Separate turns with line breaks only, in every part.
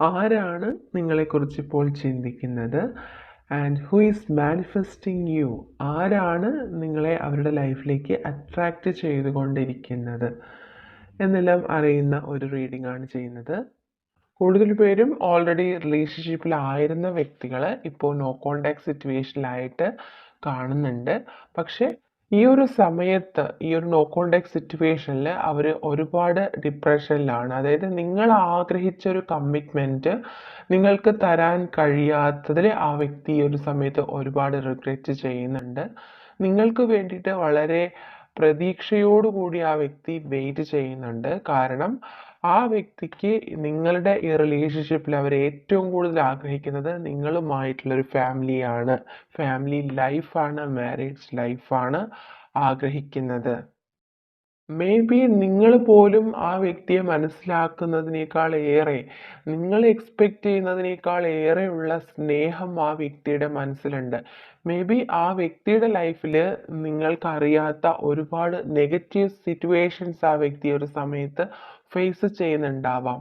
ആരാണ് നിങ്ങളെക്കുറിച്ച് ഇപ്പോൾ ചിന്തിക്കുന്നത്? And who is manifesting you ആരാണ് നിങ്ങളെ അവരുടെ ലൈഫിലേക്ക് അട്രാക്റ്റ് ചെയ്തുകൊണ്ടിരിക്കുന്നത്? എന്നെല്ലാം അറിയുന്ന ഒരു റീഡിംഗ് ആണ് ചെയ്യുന്നത്. കൂടുതൽ പേരും ഓൾറെഡി റിലേഷൻഷിപ്പിലായിരുന്ന വ്യക്തികൾ ഇപ്പോൾ നോ കോണ്ടാക്ട് സിറ്റുവേഷനിലായിട്ട് കാണുന്നുണ്ട്. പക്ഷേ ഈ ഒരു സമയത്ത് ഈ ഒരു നോ കോണ്ടാക്ട് സിറ്റുവേഷനിൽ അവർ ഒരുപാട് ഡിപ്രഷനിലാണ് അതായത് നിങ്ങൾ ആഗ്രഹിച്ച ഒരു കമ്മിറ്റ്മെന്റ് നിങ്ങൾക്ക് തരാൻ കഴിയാത്തതിൽ ആ വ്യക്തി ഈ ഒരു സമയത്ത് ഒരുപാട് റിഗ്രറ്റ് ചെയ്യുന്നുണ്ട്. നിങ്ങൾക്ക് വേണ്ടിയിട്ട് വളരെ പ്രതീക്ഷയോടുകൂടി ആ വ്യക്തി വെയിറ്റ് ചെയ്യുന്നുണ്ട്. കാരണം ആ വ്യക്തിക്ക് നിങ്ങളുടെ ഈ റിലേഷൻഷിപ്പിൽ അവർ ഏറ്റവും കൂടുതൽ ആഗ്രഹിക്കുന്നത് നിങ്ങളുമായിട്ടുള്ളൊരു ഫാമിലിയാണ് ഫാമിലി ലൈഫാണ് മാരേജ് ലൈഫാണ് ആഗ്രഹിക്കുന്നത്. മേ ബി നിങ്ങൾ പോലും ആ വ്യക്തിയെ മനസ്സിലാക്കുന്നതിനേക്കാൾ ഏറെ നിങ്ങൾ എക്സ്പെക്റ്റ് ചെയ്യുന്നതിനേക്കാൾ ഏറെയുള്ള സ്നേഹം ആ വ്യക്തിയുടെ മനസ്സിലുണ്ട്. മേ ബി ആ വ്യക്തിയുടെ ലൈഫിൽ നിങ്ങൾക്കറിയാത്ത ഒരുപാട് നെഗറ്റീവ് സിറ്റുവേഷൻസ് ആ വ്യക്തി ഒരു സമയത്ത് ഫേസ് ചെയ്യുന്നുണ്ടാവാം.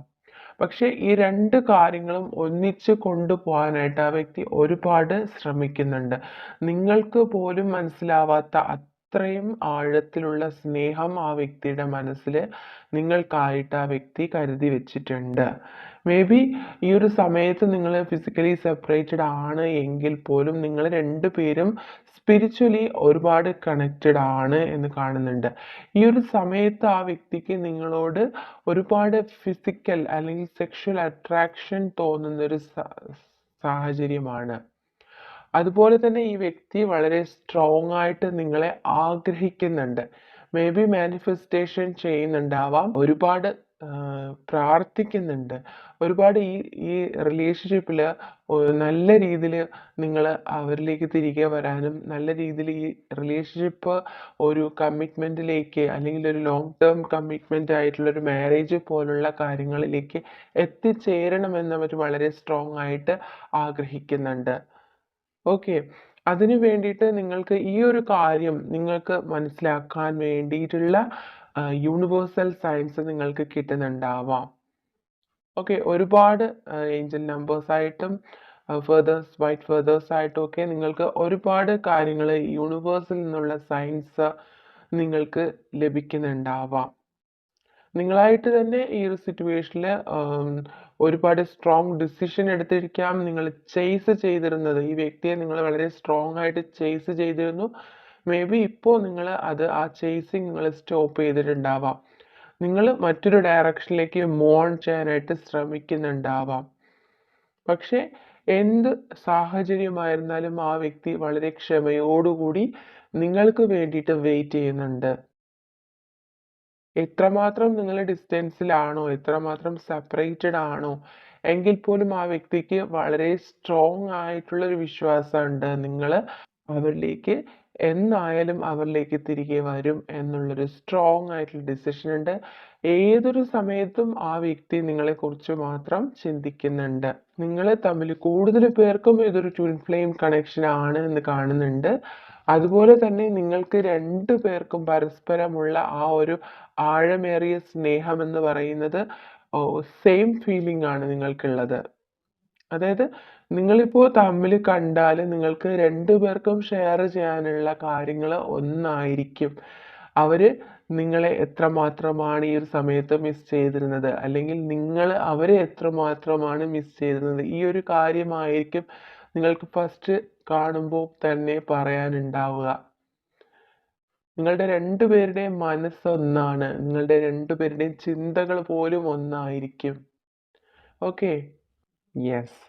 പക്ഷേ ഈ രണ്ട് കാര്യങ്ങളും ഒന്നിച്ച് കൊണ്ടുപോകാനായിട്ട് ആ വ്യക്തി ഒരുപാട് ശ്രമിക്കുന്നുണ്ട്. നിങ്ങൾക്ക് പോലും മനസ്സിലാവാത്ത അത്രയും ആഴത്തിലുള്ള സ്നേഹം ആ വ്യക്തിയുടെ മനസ്സിൽ നിങ്ങൾക്കായിട്ട് ആ വ്യക്തി കരുതി വെച്ചിട്ടുണ്ട്. മേ ബി ഈ ഒരു സമയത്ത് നിങ്ങൾ ഫിസിക്കലി സെപ്പറേറ്റഡ് ആണ് എങ്കിൽ പോലും നിങ്ങൾ രണ്ടുപേരും സ്പിരിച്വലി ഒരുപാട് കണക്റ്റഡ് ആണ് എന്ന് കാണുന്നുണ്ട്. ഈ ഒരു സമയത്ത് ആ വ്യക്തിക്ക് നിങ്ങളോട് ഒരുപാട് ഫിസിക്കൽ അല്ലെങ്കിൽ സെക്ഷൽ അട്രാക്ഷൻ തോന്നുന്ന ഒരു സാഹചര്യമാണ്. അതുപോലെ തന്നെ ഈ വ്യക്തി വളരെ സ്ട്രോങ് ആയിട്ട് നിങ്ങളെ ആഗ്രഹിക്കുന്നുണ്ട്. മേ ബി മാനിഫെസ്റ്റേഷൻ ചെയ്യുന്നുണ്ടാവാം. ഒരുപാട് പ്രാർത്ഥിക്കുന്നുണ്ട്. ഒരുപാട് ഈ ഈ റിലേഷൻഷിപ്പിൽ നല്ല രീതിയിൽ നിങ്ങൾ അവരിലേക്ക് തിരികെ വരാനും നല്ല രീതിയിൽ ഈ റിലേഷൻഷിപ്പ് ഒരു കമ്മിറ്റ്മെന്റിലേക്ക് അല്ലെങ്കിൽ ഒരു ലോങ് ടേം കമ്മിറ്റ്മെന്റ് ആയിട്ടുള്ള ഒരു മാരേജ് പോലുള്ള കാര്യങ്ങളിലേക്ക് എത്തിച്ചേരണമെന്ന് അവർ വളരെ സ്ട്രോങ് ആയിട്ട് ആഗ്രഹിക്കുന്നുണ്ട്. ഓക്കെ. അതിനു വേണ്ടിയിട്ട് നിങ്ങൾക്ക് ഈ ഒരു കാര്യം നിങ്ങൾക്ക് മനസ്സിലാക്കാൻ വേണ്ടിയിട്ടുള്ള യൂണിവേഴ്സൽ സയൻസ് നിങ്ങൾക്ക് കിട്ടുന്നുണ്ടാവാം. ഓക്കെ ഒരുപാട് ഏഞ്ചൽ നമ്പേഴ്സായിട്ടും ഫെതേഴ്സ് വൈറ്റ് ഫെതേഴ്സ് ആയിട്ടും ഒക്കെ നിങ്ങൾക്ക് ഒരുപാട് കാര്യങ്ങൾ യൂണിവേഴ്സിൽ നിന്നുള്ള സയൻസ് നിങ്ങൾക്ക് ലഭിക്കുന്നുണ്ടാവാം. നിങ്ങളായിട്ട് തന്നെ ഈ ഒരു സിറ്റുവേഷനിൽ ഒരുപാട് സ്ട്രോങ് ഡിസിഷൻ എടുത്തിരിക്കാം. നിങ്ങൾ ചേസ് ചെയ്തിരുന്നത് ഈ വ്യക്തിയെ നിങ്ങൾ വളരെ സ്ട്രോങ് ആയിട്ട് ചേസ് ചെയ്തിരുന്നു. മേ ബി ഇപ്പോൾ നിങ്ങൾ അത് ആ ചേസിങ് നിങ്ങൾ സ്റ്റോപ്പ് ചെയ്തിട്ടുണ്ടാവാം. നിങ്ങൾ മറ്റൊരു ഡയറക്ഷനിലേക്ക് മൂവ് ഓൺ ചെയ്യാനായിട്ട് ശ്രമിക്കുന്നുണ്ടാവാം. പക്ഷേ എന്ത് സാഹചര്യമായിരുന്നാലും ആ വ്യക്തി വളരെ ക്ഷമയോടുകൂടി നിങ്ങൾക്ക് വേണ്ടിയിട്ട് വെയിറ്റ് ചെയ്യുന്നുണ്ട്. എത്രമാത്രം നിങ്ങൾ ഡിസ്റ്റൻസിലാണോ എത്രമാത്രം സെപ്പറേറ്റഡ് ആണോ എങ്കിൽ പോലും ആ വ്യക്തിക്ക് വളരെ സ്ട്രോങ് ആയിട്ടുള്ളൊരു വിശ്വാസമുണ്ട്. നിങ്ങൾ അവരിലേക്ക് എന്നായാലും അവരിലേക്ക് തിരികെ വരും എന്നുള്ളൊരു സ്ട്രോങ് ആയിട്ടുള്ള ഡിസിഷൻ ഉണ്ട്. ഏതൊരു സമയത്തും ആ വ്യക്തി നിങ്ങളെക്കുറിച്ച് മാത്രം ചിന്തിക്കുന്നുണ്ട്. നിങ്ങളെ തമ്മിൽ കൂടുതൽ പേർക്കും ഇതൊരു ട്വിൻ ഫ്ലെയിം കണക്ഷൻ ആണ് എന്ന് കാണുന്നുണ്ട്. അതുപോലെ തന്നെ നിങ്ങൾക്ക് രണ്ടു പേർക്കും പരസ്പരമുള്ള ആ ഒരു ആഴമേറിയ സ്നേഹം എന്ന് പറയുന്നത് സെയിം ഫീലിംഗ് ആണ് നിങ്ങൾക്കുള്ളത്. അതായത് നിങ്ങളിപ്പോൾ തമ്മിൽ കണ്ടാൽ നിങ്ങൾക്ക് രണ്ടു പേർക്കും ഷെയർ ചെയ്യാനുള്ള കാര്യങ്ങൾ ഒന്നായിരിക്കും. അവർ നിങ്ങളെ എത്രമാത്രമാണ് ഈ ഒരു സമയത്ത് മിസ് ചെയ്തിരുന്നത്? അല്ലെങ്കിൽ നിങ്ങൾ അവരെ എത്രമാത്രമാണ് മിസ് ചെയ്തിരുന്നത്? ഈ ഒരു കാര്യമായിരിക്കും നിങ്ങൾക്ക് ഫസ്റ്റ് കാണുമ്പോൾ തന്നെ പറയാനുണ്ടാവുക. നിങ്ങളുടെ രണ്ടുപേരുടെയും മനസ്സ് ഒന്നാണ് നിങ്ങളുടെ രണ്ടുപേരുടെയും ചിന്തകൾ പോലും ഒന്നായിരിക്കും. Okay yes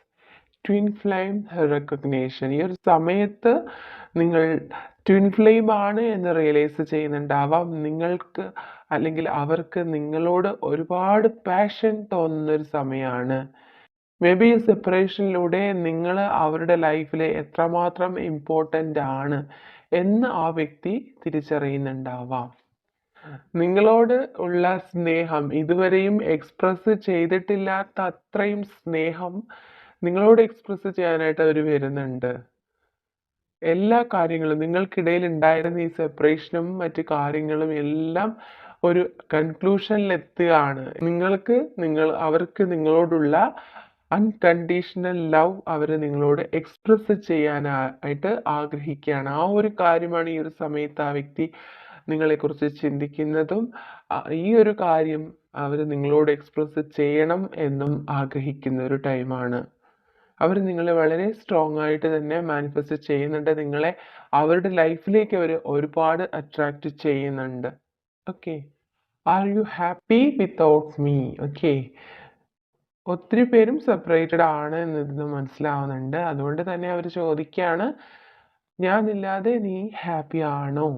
twin flame recognition ഈ ഒരു സമയത്ത് നിങ്ങൾ ട്വിൻ ഫ്ലെയിം ആണ് എന്ന് റിയലൈസ് ചെയ്യുന്നുണ്ടാവാം. നിങ്ങൾക്ക് അല്ലെങ്കിൽ അവർക്ക് നിങ്ങളോട് ഒരുപാട് പാഷൻ തോന്നുന്ന ഒരു സമയമാണ് മേ ബി സെപ്പറേഷനിലൂടെ നിങ്ങൾ അവരുടെ ലൈഫിൽ എത്രമാത്രം ഇമ്പോർട്ടന്റ് ആണ് എന്ന് ആ വ്യക്തി തിരിച്ചറിയുന്നുണ്ടാവാം. നിങ്ങളോട് ഉള്ള സ്നേഹം ഇതുവരെയും എക്സ്പ്രസ് ചെയ്തിട്ടില്ലാത്ത അത്രയും സ്നേഹം നിങ്ങളോട് എക്സ്പ്രസ് ചെയ്യാനായിട്ട് അവർ വരുന്നുണ്ട്. എല്ലാ കാര്യങ്ങളും നിങ്ങൾക്കിടയിൽ ഉണ്ടായിരുന്ന ഈ സെപ്പറേഷനും മറ്റു കാര്യങ്ങളും എല്ലാം ഒരു കൺക്ലൂഷനിൽ എത്തുകയാണ്. നിങ്ങൾക്ക് നിങ്ങൾ അവർക്ക് നിങ്ങളോടുള്ള അൺകണ്ടീഷണൽ ലവ് അവർ നിങ്ങളോട് എക്സ്പ്രസ് ചെയ്യാനായിട്ട് ആഗ്രഹിക്കുകയാണ്. ആ ഒരു കാര്യമാണ് ഈ ഒരു സമയത്ത് ആ വ്യക്തി നിങ്ങളെക്കുറിച്ച് ചിന്തിക്കുന്നതും ഈ ഒരു കാര്യം അവർ നിങ്ങളോട് എക്സ്പ്രസ് ചെയ്യണം എന്നും ആഗ്രഹിക്കുന്ന ഒരു ടൈമാണ് അവർ നിങ്ങളെ വളരെ സ്ട്രോങ് ആയിട്ട് തന്നെ മാനിഫെസ്റ്റ് ചെയ്യുന്നുണ്ട്. നിങ്ങളെ അവരുടെ ലൈഫിലേക്ക് അവർ ഒരുപാട് അട്രാക്റ്റ് ചെയ്യുന്നുണ്ട്. Okay are you happy without me okay ഒത്തിരി പേരും സെപ്പറേറ്റഡ് ആണ് എന്നത് മനസ്സിലാവുന്നുണ്ട്. അതുകൊണ്ട് തന്നെ അവർ ചോദിക്കുകയാണ് ഞാനില്ലാതെ നീ ഹാപ്പി ആണോ?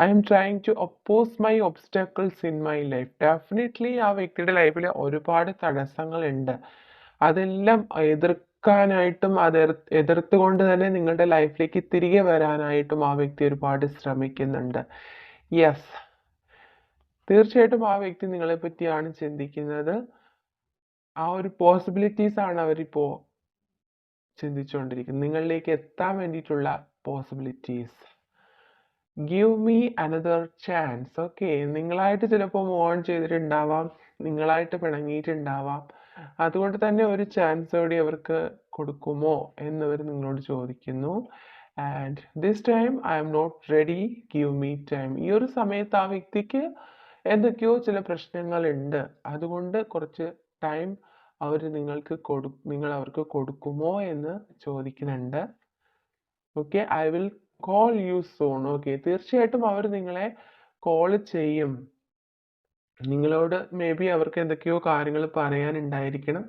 I'm trying to oppose my obstacles in my life definitely ആ വ്യക്തിയുടെ ലൈഫിൽ ഒരുപാട് തടസ്സങ്ങളുണ്ട്. അതെല്ലാം എതിർക്കാനായിട്ടും അത് എതിർ- എതിർത്തുകൊണ്ട് തന്നെ നിങ്ങളുടെ ലൈഫിലേക്ക് തിരികെ വരാനായിട്ടും ആ വ്യക്തി ഒരുപാട് ശ്രമിക്കുന്നുണ്ട്. യെസ് തീർച്ചയായിട്ടും ആ വ്യക്തി നിങ്ങളെ പറ്റിയാണ് ചിന്തിക്കുന്നത്. ആ ഒരു പോസിബിലിറ്റീസ് ആണ് അവരിപ്പോൾ ചിന്തിച്ചുകൊണ്ടിരിക്കുന്നത്. നിങ്ങളിലേക്ക് എത്താൻ വേണ്ടിയിട്ടുള്ള possibilities give me another chance okay നിങ്ങളായിട്ട് ചിലപ്പോൾ മോൺ ചെയ്തിട്ടുണ്ടാവാം. നിങ്ങളായിട്ട് പിണങ്ങിയിട്ടുണ്ടാവാം. അതുകൊണ്ട് തന്നെ ഒരു ചാൻസ് കൂടി അവർക്ക് കൊടുക്കുമോ എന്നവർ നിങ്ങളോട് ചോദിക്കുന്നു. And this time I'm not ready give me time ഈ ഒരു സമയത്ത് ആ വ്യക്തിക്ക് എന്തൊക്കെയോ ചില പ്രശ്നങ്ങളുണ്ട്. അതുകൊണ്ട് കുറച്ച് ടൈം അവർ നിങ്ങൾക്ക് കൊടു നിങ്ങൾ അവർക്ക് കൊടുക്കുമോ എന്ന് ചോദിക്കുന്നുണ്ട്. Okay I will call you soon okay തീർച്ചയായിട്ടും അവർ നിങ്ങളെ കോൾ ചെയ്യും. നിങ്ങളോട് മേ ബി അവർക്ക് എന്തൊക്കെയോ കാര്യങ്ങൾ പറയാനുണ്ടായിരിക്കണം.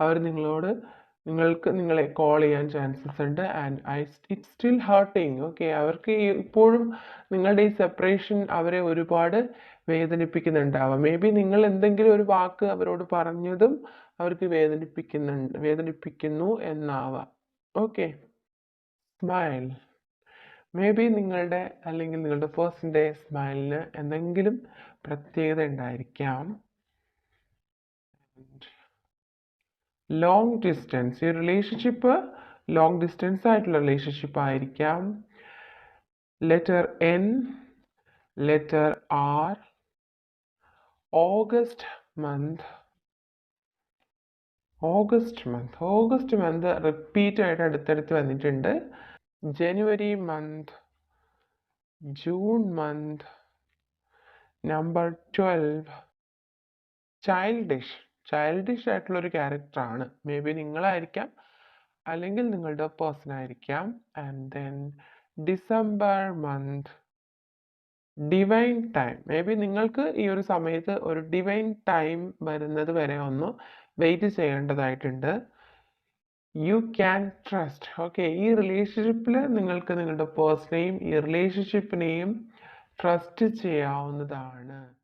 അവർ നിങ്ങളോട് നിങ്ങൾക്ക് നിങ്ങളെ കോൾ ചെയ്യാൻ ചാൻസസ് ഉണ്ട്. And I it still hurting okay അവർക്ക് ഇപ്പോഴും നിങ്ങളുടെ ഈ സെപ്പറേഷൻ അവരെ ഒരുപാട് വേദനിപ്പിക്കുന്നുണ്ടാവാം. മേ ബി നിങ്ങൾ എന്തെങ്കിലും ഒരു വാക്ക് അവരോട് പറഞ്ഞതും അവർക്ക് വേദനിപ്പിക്കുന്നുണ്ട് വേദനിപ്പിക്കുന്നു എന്നാവാം. ഓക്കെ സ്മൈൽ മേ ബി നിങ്ങളുടെ അല്ലെങ്കിൽ നിങ്ങളുടെ പേഴ്സിന്റെ സ്മൈലിന് എന്തെങ്കിലും പ്രത്യേകത ഉണ്ടായിരിക്കാം. ലോങ് ഡിസ്റ്റൻസ് ഈ റിലേഷൻഷിപ്പ് ലോങ് ഡിസ്റ്റൻസ് ആയിട്ടുള്ള റിലേഷൻഷിപ്പ് ആയിരിക്കാം. Letter N letter R August month August month August month repeat ആയിട്ട് അടുത്തടുത്ത് വന്നിട്ടുണ്ട്. January month June month number twelve childish childish ആയിട്ടുള്ള ഒരു ക്യാരക്ടറാണ് മേ ബി നിങ്ങളായിരിക്കാം അല്ലെങ്കിൽ നിങ്ങളുടെ പേഴ്സൺ ആയിരിക്കാം. And then December month divine time may be നിങ്ങൾക്ക് ഈ ഒരു സമയത്ത് ഒരു ഡിവൈൻ ടൈം വരുന്നത് വരെ ഒന്ന് വെയിറ്റ് ചെയ്യേണ്ടതായിട്ടുണ്ട്. യു ക്യാൻ ട്രസ്റ്റ് ഓക്കെ ഈ റിലേഷൻഷിപ്പിൽ നിങ്ങൾക്ക് നിങ്ങളുടെ പേഴ്സണെയും ഈ റിലേഷൻഷിപ്പിനെയും ട്രസ്റ്റ് ചെയ്യാവുന്നതാണ്.